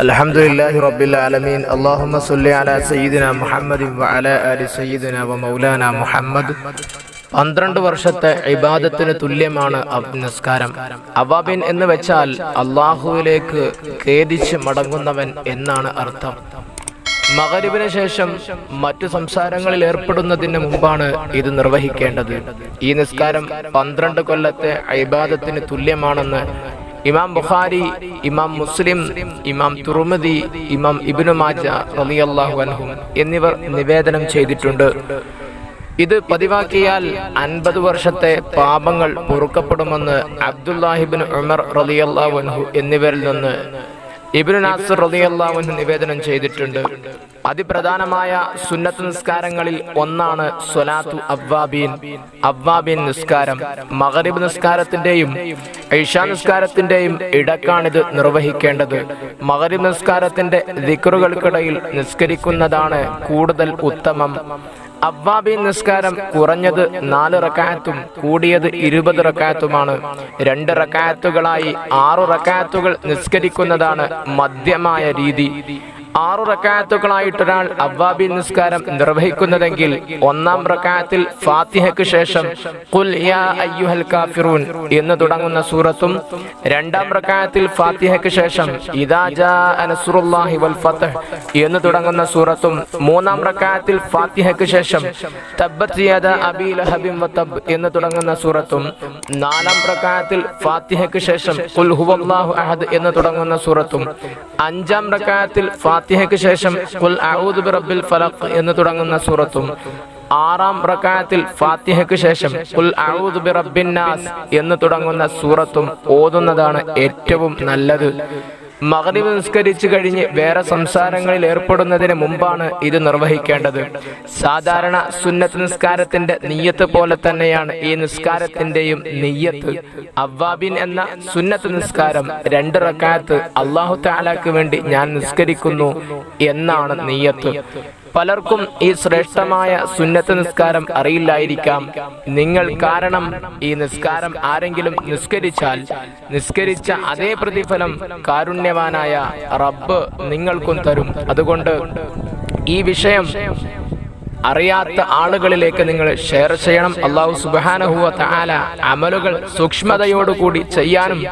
الحمد لله رب العالمين اللهم صل على سيدنا محمد وعلى آل سيدنا ومولانا محمد പന്ത്രണ്ട് വർഷത്തെ ഇബാദത്തിന് തുല്യമാണ് അബ് നിസ്കാരം അവാബിൻ എന്ന് വെച്ചാൽ അള്ളാഹുവിലേക്ക് ഖേദിച്ച് മടങ്ങുന്നവൻ എന്നാണ് അർത്ഥം മകരിബിന് ശേഷം മറ്റു സംസാരങ്ങളിൽ ഏർപ്പെടുന്നതിന് മുമ്പാണ് ഇത് നിർവഹിക്കേണ്ടത് ഈ നിസ്കാരം പന്ത്രണ്ട് കൊല്ലത്തെ ഇബാദത്തിന് തുല്യമാണെന്ന് ഇമാം ബുഖാരി ഇമാം മുസ്ലിം ഇമാം തുറുമതി ഇമാം ഇബിനു മാജ റളിയല്ലാഹു അൻഹു എന്നിവർ നിവേദനം ചെയ്തിട്ടുണ്ട്. ഇത് പതിവാക്കിയാൽ അൻപത് വർഷത്തെ പാപങ്ങൾ പൊറുക്കപ്പെടുമെന്ന് അബ്ദുല്ലാഹിബിൻ ഉമർ റളിയല്ലാഹു അൻഹു എന്നിവരിൽ നിന്ന് ഇബ്നു നിവേദനം ചെയ്തിട്ടുണ്ട്. അതിപ്രധാനമായ സുന്നത്ത് നിസ്കാരങ്ങളിൽ ഒന്നാണ് സ്വലാത്തു അവ്വാബീൻ. അവ്വാബീൻ നിസ്കാരം. മഗ്രിബ് നിസ്കാരത്തിന്റെയും ഐഷാ നിസ്കാരത്തിന്റെയും ഇടക്കാണിത് നിർവഹിക്കേണ്ടത്. മഗ്രിബ് നിസ്കാരത്തിന്റെ ദിക്റുകൾക്കിടയിൽ നിസ്കരിക്കുന്നതാണ് കൂടുതൽ ഉത്തമം. അവ്വാബീൻ നിസ്കാരം കുറഞ്ഞത് നാല് റക്കായത്തും കൂടിയത് ഇരുപത് റക്കായത്തുമാണ് രണ്ട് റക്കായത്തുകളായി ആറു റക്കായത്തുകൾ നിസ്കരിക്കുന്നതാണ് മധ്യമായ രീതി. ആറു റക്കായത്തുകളായിട്ടൊരാൾ അവ്വാബി നിസ്കാരം നിർവഹിക്കുന്നതെങ്കിൽ ഒന്നാം റക്കായത്തിൽ ഫാത്തിഹയ്ക്ക് ശേഷം ഖുൽ യാ കാഫിറൂൻ എന്ന് തുടങ്ങുന്ന സൂറത്തും രണ്ടാം റക്കായത്തിൽ ഫാത്തിഹയ്ക്ക് ശേഷം ഇദാ ജാ നസ്റുല്ലാഹി വൽ ഫത്ഹ് എന്ന് തുടങ്ങുന്ന സൂറത്തും മൂന്നാം റക്കായത്തിൽ ഫാത്തിഹയ്ക്ക് ശേഷം തബ്ബത്ത് അബീ വതബ് എന്ന് തുടങ്ങുന്ന സൂറത്തും നാലാം റക്കാത്തിൽ ഫാത്തിഹയ്ക്ക് ശേഷം ഖുൽ ഹുവല്ലാഹു അഹദ് എന്ന് തുടങ്ങുന്ന സൂറത്തും അഞ്ചാം റക്കായത്തിൽ ഫാത്തിഹയ്ക്ക് ശേഷം കുൽ അഊദു ബിറബ്ബിൽ ഫലഖ് എന്ന് തുടങ്ങുന്ന സൂറത്തും ആറാം റക്കായത്തിൽ ഫാത്തിഹയ്ക്ക് ശേഷം കുൽ അഊദു ബിറബ്ബിൻ നാസ് എന്ന് തുടങ്ങുന്ന സൂറത്തും ഓതുന്നതാണ് ഏറ്റവും നല്ലത്. മഗ്രിബ് നിസ്കരിച്ചു കഴിഞ്ഞ് വേറെ സംസാരങ്ങളിൽ ഏർപ്പെടുന്നതിന് മുമ്പാണ് ഇത് നിർവഹിക്കേണ്ടത്. സാധാരണ സുന്നത്ത് നിസ്കാരത്തിന്റെ നീയത്ത് പോലെ തന്നെയാണ് ഈ നിസ്കാരത്തിന്റെയും നീയത്ത് അവ്വാബിൻ എന്ന സുന്നത്ത് നിസ്കാരം രണ്ട് റക്കാത്ത് അള്ളാഹു താലാക്ക് വേണ്ടി ഞാൻ നിസ്കരിക്കുന്നു എന്നാണ് നീയത്ത് പലർക്കും ഈ ശ്രേഷ്ഠമായ സുന്നത്ത് നിസ്കാരം അറിയില്ലായിരിക്കാം. നിങ്ങൾ കാരണം ഈ നിസ്കാരം ആരെങ്കിലും നിസ്കരിച്ചാൽ നിസ്കരിച്ച അതേ പ്രതിഫലം കാരുണ്യവാനായ റബ്ബ് നിങ്ങൾക്കും തരും. അതുകൊണ്ട് ഈ വിഷയം അറിയാത്ത ആളുകളിലേക്ക് നിങ്ങൾ ഷെയർ ചെയ്യണം. അള്ളാഹു സുബാനഹുവ താല അമലുകൾ സൂക്ഷ്മതയോടുകൂടി ചെയ്യാനും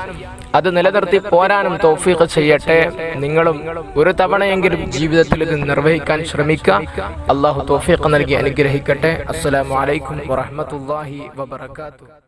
അത് നിലനിർത്തി പോരാനും തോഫീഖ് ചെയ്യട്ടെ. നിങ്ങളും ഒരു തവണയെങ്കിലും ജീവിതത്തിൽ ഇത് നിർവഹിക്കാൻ ശ്രമിക്കുക. അള്ളാഹു തോഫീഖ് നൽകി അനുഗ്രഹിക്കട്ടെ. അസ്സലാമു അലൈക്കും വറഹ്മത്തുള്ളാഹി വബറകാതുഹു.